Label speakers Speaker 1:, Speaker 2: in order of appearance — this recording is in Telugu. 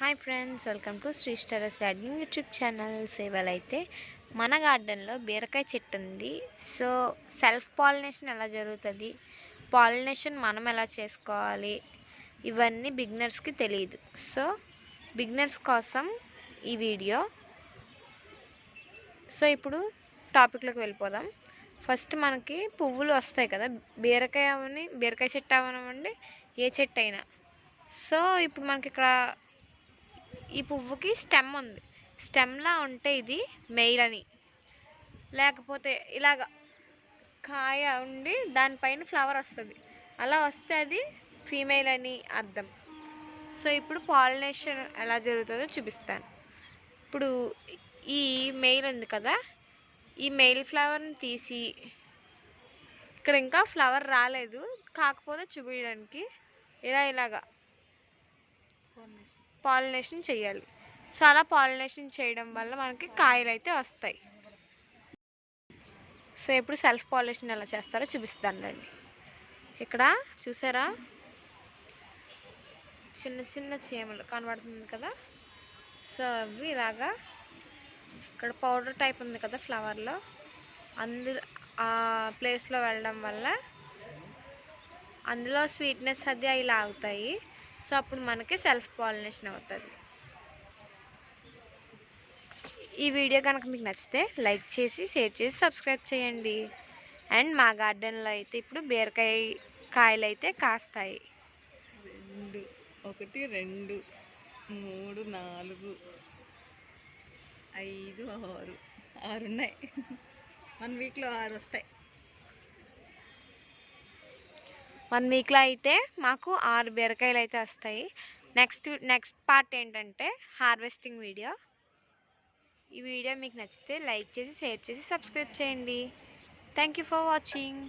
Speaker 1: Hi friends welcome to Sri స్టరస్ gardening YouTube channel. సేవలు అయితే మన గార్డెన్లో బీరకాయ చెట్టు ఉంది. సో సెల్ఫ్ పాలినేషన్ ఎలా జరుగుతుంది? పాలినేషన్ మనం ఎలా చేసుకోవాలి? ఇవన్నీ బిగినర్స్కి తెలియదు సో బిగినర్స్ కోసం ఈ వీడియో. సో ఇప్పుడు టాపిక్లోకి వెళ్ళిపోదాం. ఫస్ట్ మనకి పువ్వులు వస్తాయి కదా బీరకాయ అవని బీరకాయ చెట్టు అవనివ్వండి ఏ చెట్టు అయినా. సో ఇప్పుడు మనకి ఇక్కడ ఈ పువ్వుకి స్టెమ్ ఉంది. స్టెమ్లా ఉంటే ఇది మెయిల్ అని. లేకపోతే ఇలాగ కాయ ఉండి దానిపైన ఫ్లవర్ వస్తుంది. అలా వస్తే అది ఫీమేల్ అని అర్థం. సో ఇప్పుడు పాలినేషన్ ఎలా జరుగుతుందో చూపిస్తాను. ఇప్పుడు ఈ మెయిల్ ఉంది కదా? ఈ మెయిల్ ఫ్లవర్ని తీసి ఇక్కడ ఇంకా ఫ్లవర్ రాలేదు. కాకపోతే చూపించడానికి ఇలా ఇలాగా. పాలినేషన్ చేయాలి. సో అలా పాలినేషన్ చేయడం వల్ల మనకి కాయలు అయితే వస్తాయి. సో ఇప్పుడు సెల్ఫ్ పాలినేషన్ ఎలా చేస్తారో చూపిస్తాను రండి. ఇక్కడ చూసారా? చిన్న చిన్న చీమలు కనబడుతుంది కదా? సో అవి ఇలాగా ఇక్కడ పౌడర్ టైప్ ఉంది కదా ఫ్లవర్లో. అందు ఆ ప్లేస్లో వెళ్ళడం వల్ల అందులో స్వీట్నెస్ అది అవి లాగుతాయి సో అప్పుడు మనకి సెల్ఫ్ పాలినేషన్ అవుతుంది. ఈ వీడియో కనుక మీకు నచ్చితే లైక్ చేసి షేర్ చేసి సబ్స్క్రైబ్ చేయండి. అండ్ మా గార్డెన్లో అయితే ఇప్పుడు బీరకాయ కాయలు అయితే కాస్తాయి.
Speaker 2: రెండు ఒకటి రెండు మూడు నాలుగు ఐదు ఆరు ఆరు ఉన్నాయి వన్ వీక్లో ఆరు వస్తాయి.
Speaker 1: వన్ వీక్లో అయితే మాకు ఆరు బీరకాయలు అయితే వస్తాయి. నెక్స్ట్ నెక్స్ట్ పార్ట్ ఏంటంటే హార్వెస్టింగ్ వీడియో. ఈ వీడియో మీకు నచ్చితే లైక్ చేసి షేర్ చేసి సబ్స్క్రైబ్ చేయండి. Thank you for watching.